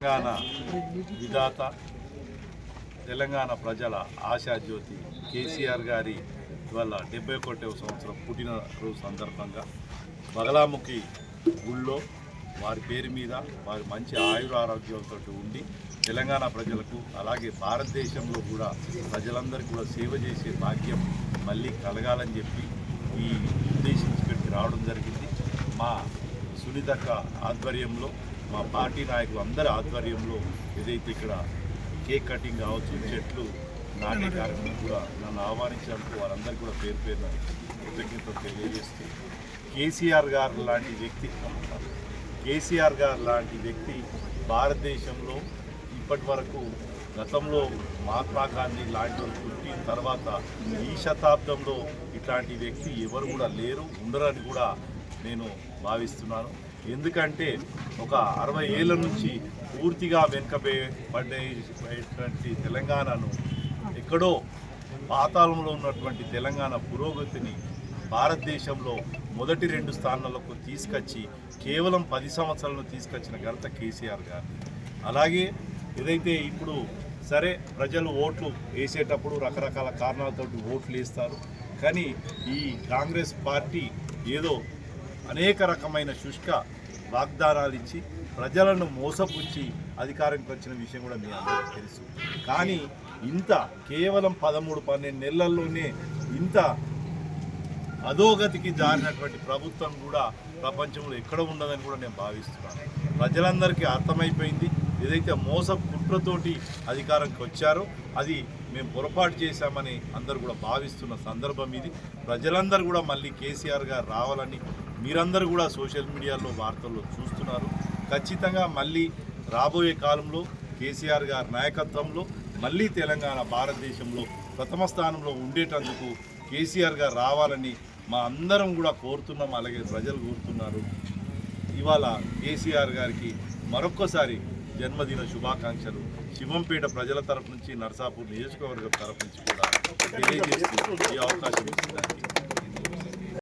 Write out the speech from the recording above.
తెలంగాణ విధాత తెలంగాణ ప్రజల ఆశాజ్యోతి కేసీఆర్ గారి ఇవాళ డెబ్బై ఒకటవ సంవత్సరం పుట్టినరోజు సందర్భంగా బగలాముఖి గుళ్ళో వారి పేరు మీద వారి మంచి ఆయుర ఆరోగ్యాలతో ఉండి తెలంగాణ ప్రజలకు అలాగే భారతదేశంలో కూడా ప్రజలందరికీ కూడా సేవ చేసే భాగ్యం మళ్ళీ కలగాలని చెప్పి ఈ ఉద్దేశించి పెట్టి రావడం జరిగింది. మా సునీతక్క ఆధ్వర్యంలో మా పార్టీ నాయకులు అందరి ఆధ్వర్యంలో ఏదైతే ఇక్కడ కేక్ కటింగ్ కావచ్చు చెట్లు నాటే కార్యక్రమం కూడా నన్ను ఆహ్వానించినందుకు వారందరికీ కూడా పేరు పేరున కృతజ్ఞతలు తెలియజేస్తూ కేసీఆర్ గారు లాంటి వ్యక్తి కేసీఆర్ గారు లాంటి వ్యక్తి భారతదేశంలో ఇప్పటి వరకు గతంలో మహాత్మా గాంధీ లాంటి వాళ్ళు పుట్టిన తర్వాత ఈ శతాబ్దంలో ఇట్లాంటి వ్యక్తి ఎవరు కూడా లేరు ఉండరని కూడా నేను భావిస్తున్నాను. ఎందుకంటే ఒక అరవై ఏళ్ళ నుంచి పూర్తిగా వెనుకబే పడేటువంటి తెలంగాణను ఎక్కడో పాతాళంలో ఉన్నటువంటి తెలంగాణ పురోగతిని భారతదేశంలో మొదటి రెండు స్థానాలకు తీసుకొచ్చి కేవలం పది సంవత్సరాలను తీసుకొచ్చిన ఘనత కేసీఆర్ గారు అలాగే ఏదైతే ఇప్పుడు సరే ప్రజలు ఓట్లు వేసేటప్పుడు రకరకాల కారణాలతోటి ఓట్లు వేస్తారు. కానీ ఈ కాంగ్రెస్ పార్టీ ఏదో అనేక రకమైన శుష్క వాగ్దానాలు ఇచ్చి ప్రజలను మోసపుచ్చి అధికారంకి వచ్చిన విషయం కూడా మీ అందరికీ తెలుసు. కానీ ఇంత కేవలం పదమూడు పన్నెండు నెలల్లోనే ఇంత అధోగతికి జారినటువంటి ప్రభుత్వం కూడా ప్రపంచంలో ఎక్కడ ఉండదని కూడా నేను భావిస్తున్నాను. ప్రజలందరికీ అర్థమైపోయింది ఏదైతే మోస కుట్రతోటి అధికారంకి వచ్చారో అది మేము పొరపాటు చేశామని అందరూ కూడా భావిస్తున్న సందర్భం ఇది. ప్రజలందరూ కూడా మళ్ళీ కేసీఆర్ గారు రావాలని మీరందరూ కూడా సోషల్ మీడియాలో వార్తల్లో చూస్తున్నారు. ఖచ్చితంగా మళ్ళీ రాబోయే కాలంలో కేసీఆర్ గారి నాయకత్వంలో మళ్ళీ తెలంగాణ భారతదేశంలో ప్రథమ స్థానంలో ఉండేటందుకు కేసీఆర్ గారు రావాలని మా అందరం కూడా కోరుతున్నాం అలాగే ప్రజలు కోరుతున్నారు. ఇవాళ కేసీఆర్ గారికి మరొక్కసారి జన్మదిన శుభాకాంక్షలు. శివంపేట ప్రజల తరపు నుంచి నర్సాపూర్ నియోజకవర్గం తరపు నుంచి కూడా తెలియజేస్తూ ఈ అవకాశం ఇచ్చినందుకు